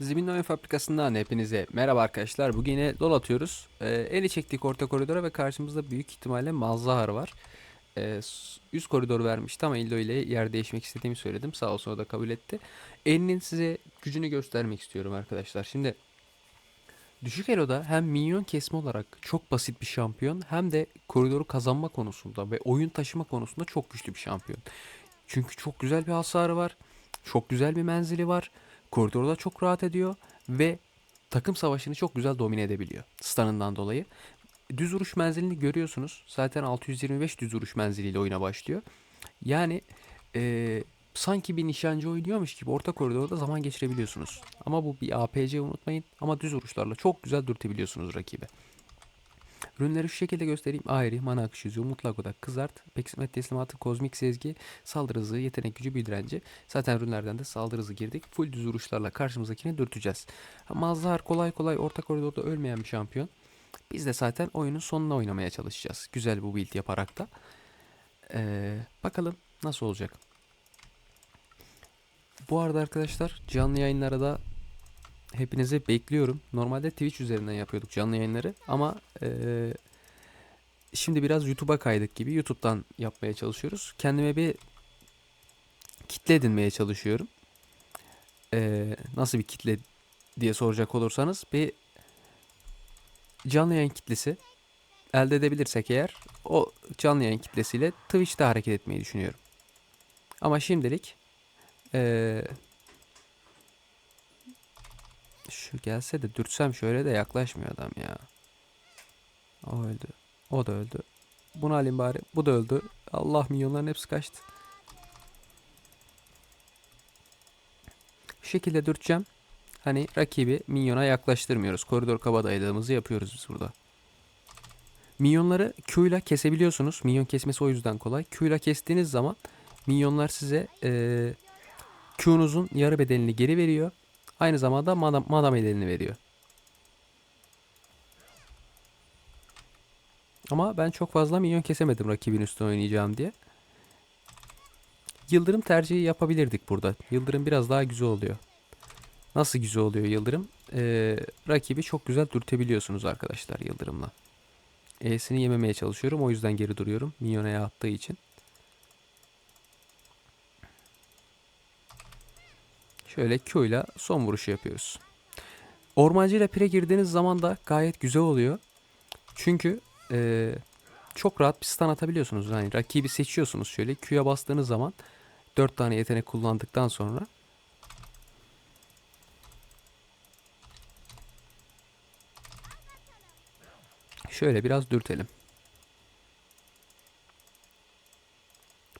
Zimin Oyun Fabrikası'ndan hepinize merhaba arkadaşlar. Bugün yine dol atıyoruz. Ee, eli çektik orta koridora ve karşımızda büyük ihtimalle Malzahar var. Ee, üst koridor vermişti ama Illo ile yer değişmek istediğimi söyledim. Sağ olsun o da kabul etti. Elinin size gücünü göstermek istiyorum arkadaşlar. Şimdi düşük eloda hem minyon kesme olarak çok basit bir şampiyon hem de koridoru kazanma konusunda ve oyun taşıma konusunda çok güçlü bir şampiyon. Çünkü çok güzel bir hasarı var. Çok güzel bir menzili var. Koridorda çok rahat ediyor ve takım savaşını çok güzel domine edebiliyor stun'ından dolayı. Düz vuruş menzilini görüyorsunuz. Zaten 625 düz vuruş menziliyle oyuna başlıyor. Yani eee, sanki bir nişancı oynuyormuş gibi orta koridorda zaman geçirebiliyorsunuz. Ama bu bir APC unutmayın. Ama düz vuruşlarla çok güzel dürtebiliyorsunuz rakibi. Ürünleri şu şekilde göstereyim. Ayrı, mana akış yüzüğü, mutlak odak, kızart, peksimet teslimatı, kozmik sezgi, saldırı hızı, yetenek gücü, büyü. Zaten ürünlerden de saldırı hızı girdik. Full düz vuruşlarla karşımızdakini dürteceğiz. Mazhar kolay kolay orta koridorda ölmeyen bir şampiyon. Biz de zaten oyunun sonuna oynamaya çalışacağız. Güzel bu build yaparak da. Ee, bakalım nasıl olacak. Bu arada arkadaşlar canlı yayınlara da hepinizi bekliyorum. Normalde Twitch üzerinden yapıyorduk canlı yayınları ama eee, şimdi biraz YouTube'a kaydık gibi YouTube'dan yapmaya çalışıyoruz. Kendime bir kitle edinmeye çalışıyorum. Eee, nasıl bir kitle diye soracak olursanız bir canlı yayın kitlesi elde edebilirsek eğer o canlı yayın kitlesiyle Twitch'te hareket etmeyi düşünüyorum. Ama şimdilik eee şu gelse de dürtsem şöyle de yaklaşmıyor adam ya. O öldü. O da öldü. Bunu alayım bari. Bu da öldü. Allah milyonların hepsi kaçtı. Şu şekilde dürteceğim. Hani rakibi minyona yaklaştırmıyoruz. Koridor kabadayılığımızı yapıyoruz biz burada. Minyonları Q ile kesebiliyorsunuz. Minyon kesmesi o yüzden kolay. Q ile kestiğiniz zaman minyonlar size eee Q'nuzun yarı bedelini geri veriyor. Aynı zamanda mana, mana bedelini veriyor. Ama ben çok fazla minyon kesemedim rakibin üstüne oynayacağım diye. Yıldırım tercihi yapabilirdik burada. Yıldırım biraz daha güzel oluyor. Nasıl güzel oluyor Yıldırım? Ee, rakibi çok güzel dürtebiliyorsunuz arkadaşlar Yıldırım'la. E'sini yememeye çalışıyorum. O yüzden geri duruyorum. Minyona attığı için. Şöyle Q ile son vuruşu yapıyoruz. Ormancı ile pire girdiğiniz zaman da gayet güzel oluyor. Çünkü eee, çok rahat bir stun atabiliyorsunuz. Yani rakibi seçiyorsunuz şöyle. Q'ya bastığınız zaman 4 tane yetenek kullandıktan sonra şöyle biraz dürtelim.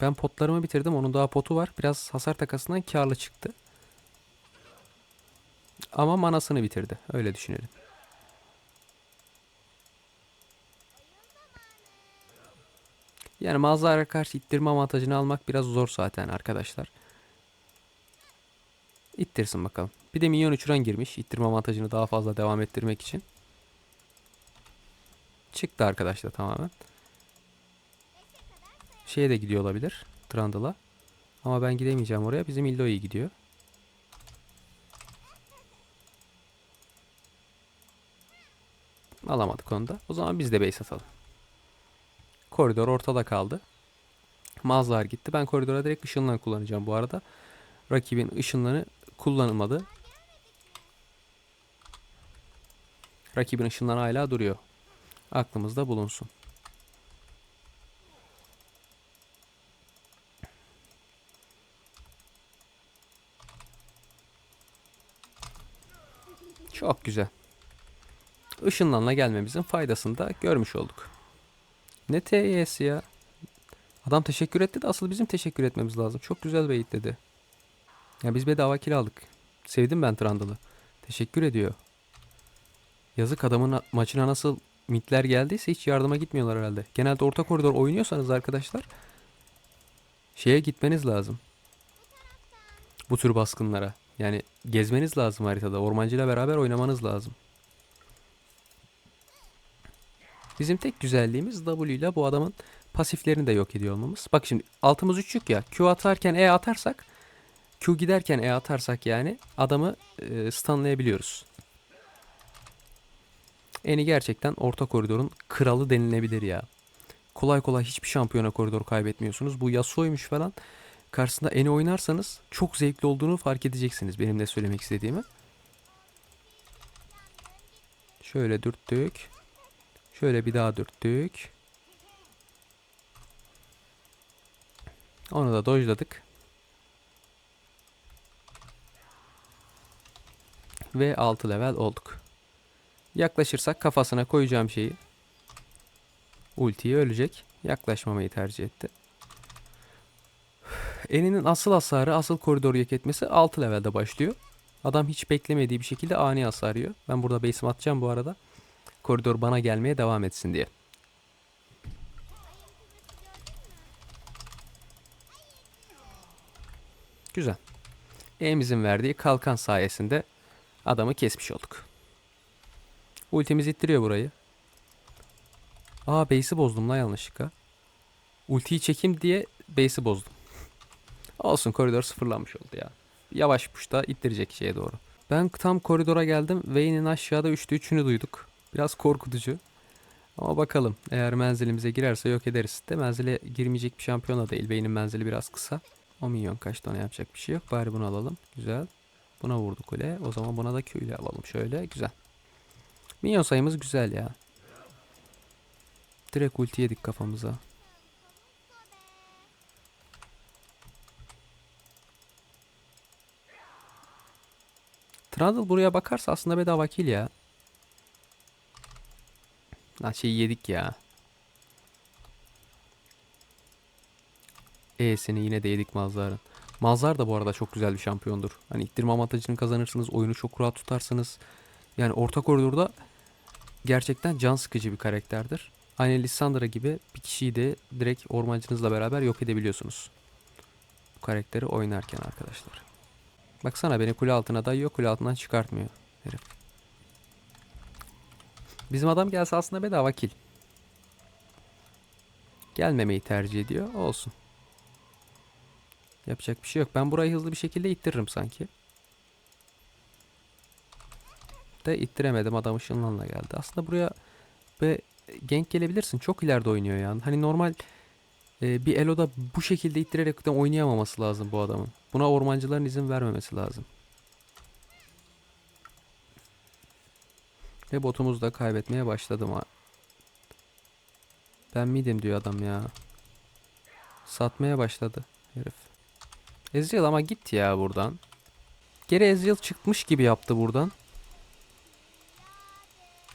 Ben potlarımı bitirdim. Onun daha potu var. Biraz hasar takasından karlı çıktı. Ama manasını bitirdi. Öyle düşünelim. Yani Malzahar'a karşı ittirme avantajını almak biraz zor zaten arkadaşlar. İttirsin bakalım. Bir de minyon uçuran girmiş. İttirme avantajını daha fazla devam ettirmek için. Çıktı arkadaşlar tamamen. Şeye de gidiyor olabilir. Trundle'a. Ama ben gidemeyeceğim oraya. Bizim Illo iyi gidiyor. Alamadık onu da. O zaman biz de base atalım. Koridor ortada kaldı. Mazlar gitti. Ben koridora direkt ışınlan kullanacağım bu arada. Rakibin ışınlanı kullanılmadı. Rakibin ışınlanı hala duruyor. Aklımızda bulunsun. Çok güzel. Işınlanla gelmemizin faydasını da görmüş olduk. Ne TYS ya? Adam teşekkür etti de asıl bizim teşekkür etmemiz lazım. Çok güzel beyit dedi. Ya biz bedava kill aldık. Sevdim ben Trundle'ı. Teşekkür ediyor. Yazık adamın maçına nasıl mitler geldiyse hiç yardıma gitmiyorlar herhalde. Genelde orta koridor oynuyorsanız arkadaşlar şeye gitmeniz lazım. Bu tür baskınlara. Yani gezmeniz lazım haritada. Ormancıyla beraber oynamanız lazım. Bizim tek güzelliğimiz W ile bu adamın pasiflerini de yok ediyor olmamız. Bak şimdi altımız 3 yük ya. Q atarken E atarsak Q giderken E atarsak yani adamı e, stunlayabiliyoruz. Eni gerçekten orta koridorun kralı denilebilir ya. Kolay kolay hiçbir şampiyona koridor kaybetmiyorsunuz. Bu Yasuo'ymuş falan. Karşısında Eni oynarsanız çok zevkli olduğunu fark edeceksiniz benim de söylemek istediğimi. Şöyle dürttük. Şöyle bir daha dürttük. Onu da dojladık. Ve 6 level olduk. Yaklaşırsak kafasına koyacağım şeyi. Ultiyi ölecek. Yaklaşmamayı tercih etti. Eni'nin asıl hasarı, asıl koridoru yok etmesi 6 levelde başlıyor. Adam hiç beklemediği bir şekilde ani hasar yiyor. Ben burada base'imi atacağım bu arada. Koridor bana gelmeye devam etsin diye. Güzel. E'mizin verdiği kalkan sayesinde adamı kesmiş olduk. Ultimiz ittiriyor burayı. Aa base'i bozdum lan yanlışlıkla. Ultiyi çekeyim diye base'i bozdum. Olsun koridor sıfırlanmış oldu ya. Yavaş puşta ittirecek şeye doğru. Ben tam koridora geldim. Vayne'in aşağıda 3'te 3'ünü duyduk. Biraz korkutucu. Ama bakalım eğer menzilimize girerse yok ederiz. De menzile girmeyecek bir şampiyon da değil. Vayne'in menzili biraz kısa. O milyon kaç tane yapacak bir şey yok. Bari bunu alalım. Güzel. Buna vurduk öyle. O zaman buna da ile alalım. Şöyle güzel. Minyon sayımız güzel ya. Direkt ulti yedik kafamıza. Trundle buraya bakarsa aslında bedava kill ya. Lan şey yedik ya. E'sini yine de yedik Mazlar'ın. Mazlar da bu arada çok güzel bir şampiyondur. Hani ittirme avantajını kazanırsınız. Oyunu çok rahat tutarsınız. Yani orta koridorda gerçekten can sıkıcı bir karakterdir. Aynı Lissandra gibi bir kişiyi de direkt ormancınızla beraber yok edebiliyorsunuz. Bu karakteri oynarken arkadaşlar. Baksana beni kule altına dayıyor kule altından çıkartmıyor herif. Bizim adam gelse aslında bedava kill. Gelmemeyi tercih ediyor. Olsun. Yapacak bir şey yok. Ben burayı hızlı bir şekilde ittiririm sanki. De ittiremedim. Adam ışınlanla geldi. Aslında buraya ve gank gelebilirsin. Çok ileride oynuyor yani. Hani normal e, bir Elo'da bu şekilde ittirerek oynayamaması lazım bu adamın. Buna ormancıların izin vermemesi lazım. Ve botumuzu da kaybetmeye başladım ha. Ben midim diyor adam ya. Satmaya başladı herif. Ezreal ama git ya buradan. Geri Ezreal çıkmış gibi yaptı buradan.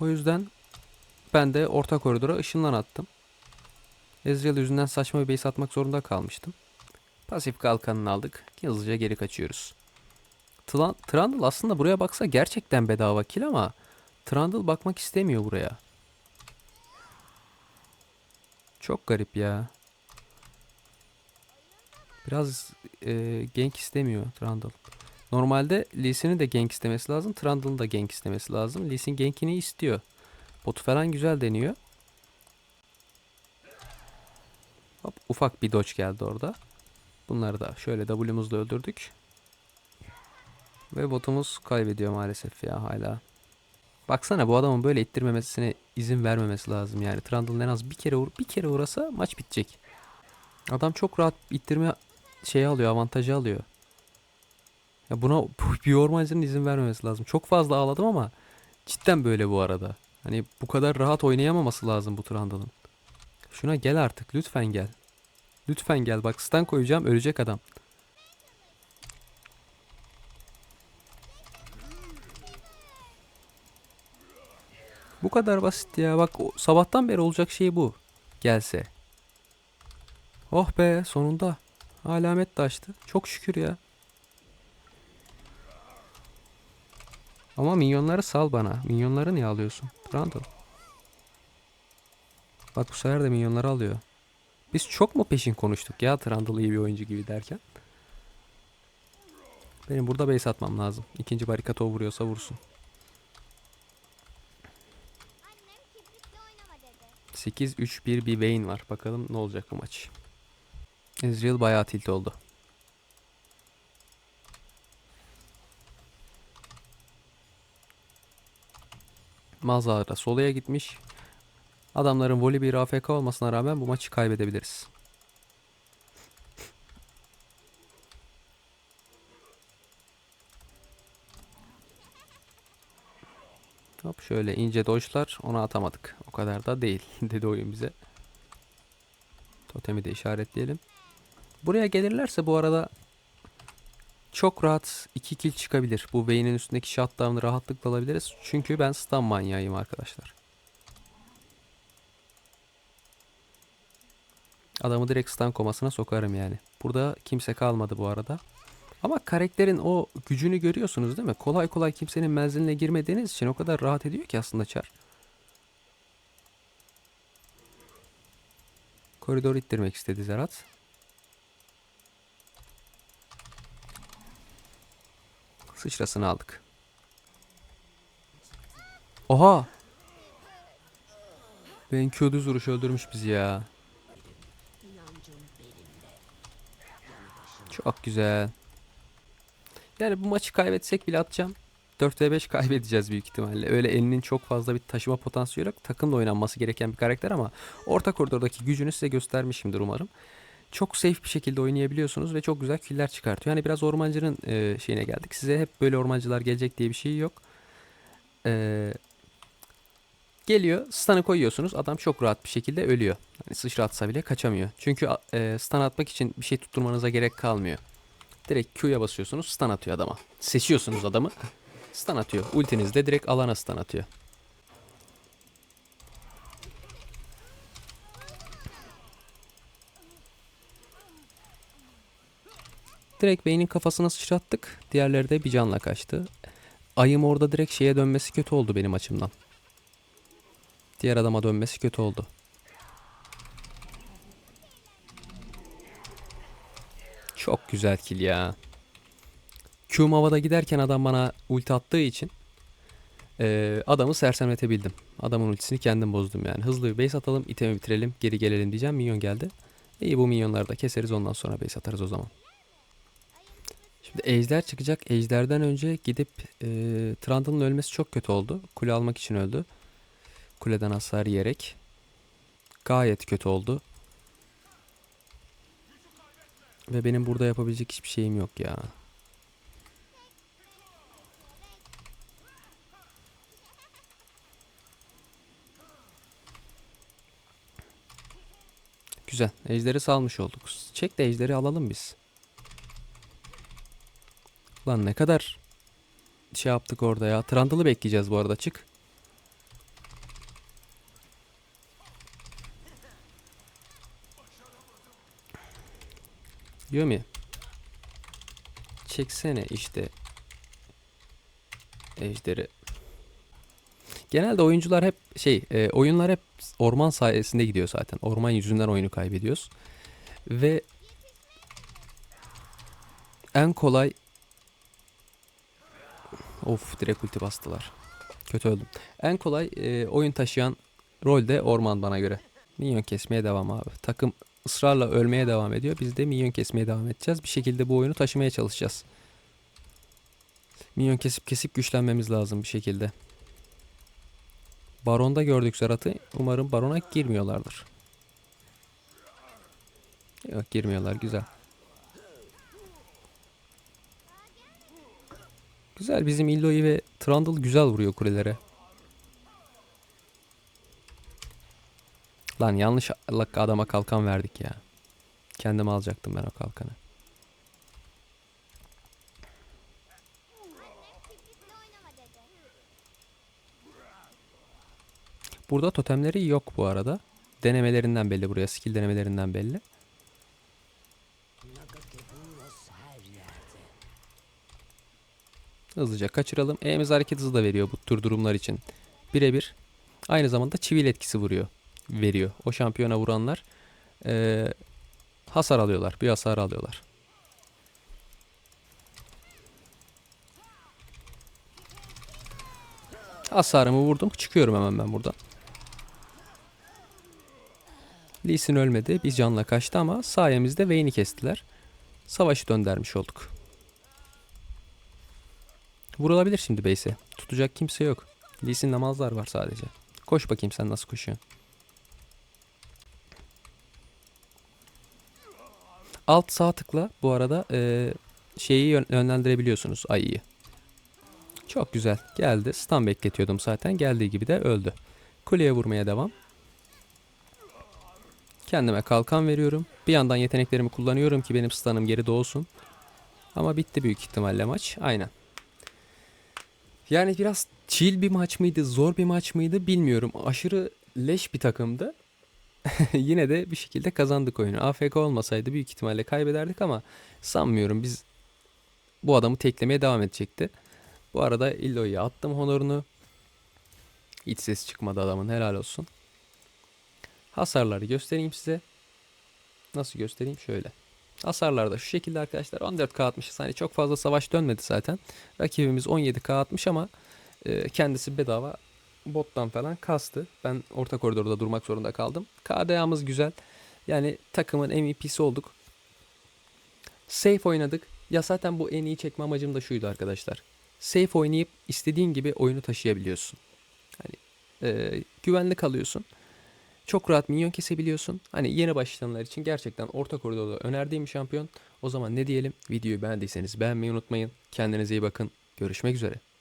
O yüzden ben de orta koridora ışınlan attım. Ezreal yüzünden saçma bir base atmak zorunda kalmıştım. Pasif kalkanını aldık. Hızlıca geri kaçıyoruz. Tlan Trundle aslında buraya baksa gerçekten bedava kill ama Trundle bakmak istemiyor buraya. Çok garip ya. Biraz e, gank istemiyor Trundle. Normalde Lee Sin'in de gank istemesi lazım. Trundle'ın da gank istemesi lazım. Lee Sin gankini istiyor. Botu falan güzel deniyor. Hop, ufak bir dodge geldi orada. Bunları da şöyle W'muzla öldürdük. Ve botumuz kaybediyor maalesef ya hala. Baksana bu adamın böyle ittirmemesine izin vermemesi lazım yani. Trundle'ın en az bir kere vur bir kere vurasa maç bitecek. Adam çok rahat ittirme şeyi alıyor, avantajı alıyor. Ya buna bir ormancının izin vermemesi lazım. Çok fazla ağladım ama cidden böyle bu arada. Hani bu kadar rahat oynayamaması lazım bu Trundle'ın. Şuna gel artık lütfen gel. Lütfen gel bak stun koyacağım ölecek adam. Bu kadar basit ya. Bak o, sabahtan beri olacak şey bu. Gelse. Oh be sonunda. Alamet de açtı. Çok şükür ya. Ama minyonları sal bana. Minyonları niye alıyorsun? Trundle. Bak bu sefer de minyonları alıyor. Biz çok mu peşin konuştuk ya Trundle iyi bir oyuncu gibi derken? Benim burada base atmam lazım. İkinci barikat o vuruyorsa vursun. 8-3-1 bir Vayne var. Bakalım ne olacak bu maç. Ezreal bayağı tilt oldu. Mazara soluya gitmiş. Adamların voley bir AFK olmasına rağmen bu maçı kaybedebiliriz. Şöyle ince dojlar onu atamadık. O kadar da değil dedi oyun bize. Totemi de işaretleyelim. Buraya gelirlerse bu arada çok rahat 2 kill çıkabilir. Bu Vayne'in üstündeki shutdown'ı rahatlıkla alabiliriz. Çünkü ben stun manyağıyım arkadaşlar. Adamı direkt stun komasına sokarım yani. Burada kimse kalmadı bu arada. Ama karakterin o gücünü görüyorsunuz değil mi? Kolay kolay kimsenin menziline girmediğiniz için o kadar rahat ediyor ki aslında Char. Koridor ittirmek istedi Zerat. Sıçrasını aldık. Oha! Ben düz vuruş öldürmüş bizi ya. Çok güzel. Yani bu maçı kaybetsek bile atacağım. 4 ve 5 kaybedeceğiz büyük ihtimalle. Öyle elinin çok fazla bir taşıma potansiyeli yok. Takımla oynanması gereken bir karakter ama orta koridordaki gücünü size göstermişimdir umarım. Çok safe bir şekilde oynayabiliyorsunuz ve çok güzel killer çıkartıyor. Yani biraz ormancının e, şeyine geldik. Size hep böyle ormancılar gelecek diye bir şey yok. Eee Geliyor, stun'ı koyuyorsunuz. Adam çok rahat bir şekilde ölüyor. Hani sıçra atsa bile kaçamıyor. Çünkü e, stun atmak için bir şey tutturmanıza gerek kalmıyor. Direkt Q'ya basıyorsunuz, stun atıyor adama. Seçiyorsunuz adamı. Stun atıyor. Ultinizde direkt alana stun atıyor. Direkt beynin kafasına sıçrattık. Diğerleri de bir canla kaçtı. Ayım orada direkt şeye dönmesi kötü oldu benim açımdan. Diğer adama dönmesi kötü oldu. Çok güzel kill ya. Q'm havada giderken adam bana ulti attığı için eee, adamı sersemletebildim. Adamın ultisini kendim bozdum yani. Hızlı bir base atalım, itemi bitirelim, geri gelelim diyeceğim. Minyon geldi. İyi bu minyonları da keseriz ondan sonra base atarız o zaman. Şimdi ejder çıkacak. Ejderden önce gidip eee Trundle'ın ölmesi çok kötü oldu. Kule almak için öldü. Kuleden hasar yiyerek. Gayet kötü oldu. Ve benim burada yapabilecek hiçbir şeyim yok ya. Güzel. Ejderi salmış olduk. Çek de ejderi alalım biz. Lan ne kadar şey yaptık orada ya. Trundle'ı bekleyeceğiz bu arada. Çık. Yumi. Çeksene işte. Ejderi. Genelde oyuncular hep şey, e, oyunlar hep orman sayesinde gidiyor zaten. Orman yüzünden oyunu kaybediyoruz. Ve en kolay Of direkt ulti bastılar. Kötü öldüm. En kolay e, oyun taşıyan rol de orman bana göre. Minyon kesmeye devam abi. Takım ısrarla ölmeye devam ediyor. Biz de minyon kesmeye devam edeceğiz. Bir şekilde bu oyunu taşımaya çalışacağız. Minyon kesip kesip güçlenmemiz lazım bir şekilde. Baron'da gördük Zerat'ı. Umarım Baron'a girmiyorlardır. Yok girmiyorlar güzel. Güzel bizim Illoi ve Trundle güzel vuruyor kulelere. Lan yanlış adama kalkan verdik ya. Kendim alacaktım ben o kalkanı. Burada totemleri yok bu arada. Denemelerinden belli buraya. Skill denemelerinden belli. Hızlıca kaçıralım. E'miz hareket hızı da veriyor bu tür durumlar için. Birebir. Aynı zamanda çivil etkisi vuruyor. Veriyor. O şampiyona vuranlar eee, hasar alıyorlar. Bir hasar alıyorlar. Hasarımı vurdum. Çıkıyorum hemen ben buradan. Lee Sin ölmedi. Bir canla kaçtı ama sayemizde Vayne'i kestiler. Savaşı döndürmüş olduk. Vurulabilir şimdi base'e. Tutacak kimse yok. Lee Sin namazlar var sadece. Koş bakayım sen nasıl koşuyorsun. Alt sağ tıkla bu arada eee, şeyi yön- yönlendirebiliyorsunuz ayıyı. Çok güzel. Geldi. Stun bekletiyordum zaten. Geldiği gibi de öldü. Kuleye vurmaya devam. Kendime kalkan veriyorum. Bir yandan yeteneklerimi kullanıyorum ki benim stun'ım geri doğsun. Ama bitti büyük ihtimalle maç. Aynen. Yani biraz chill bir maç mıydı, zor bir maç mıydı bilmiyorum. Aşırı leş bir takımdı. Yine de bir şekilde kazandık oyunu. AFK olmasaydı büyük ihtimalle kaybederdik ama sanmıyorum. Biz bu adamı teklemeye devam edecekti. Bu arada Illo'ya attım honorunu. Hiç ses çıkmadı adamın helal olsun. Hasarları göstereyim size. Nasıl göstereyim? Şöyle. Hasarlar da şu şekilde arkadaşlar. 14k atmışız. Hani çok fazla savaş dönmedi zaten. Rakibimiz 17k atmış ama e, kendisi bedava bottan falan kastı. Ben orta koridorda durmak zorunda kaldım. KDA'mız güzel. Yani takımın MVP'si olduk. Safe oynadık. Ya zaten bu en iyi çekme amacım da şuydu arkadaşlar. Safe oynayıp istediğin gibi oyunu taşıyabiliyorsun. Hani e, güvenli kalıyorsun. Çok rahat minyon kesebiliyorsun. Hani yeni başlayanlar için gerçekten orta koridorda önerdiğim şampiyon. O zaman ne diyelim? Videoyu beğendiyseniz beğenmeyi unutmayın. Kendinize iyi bakın. Görüşmek üzere.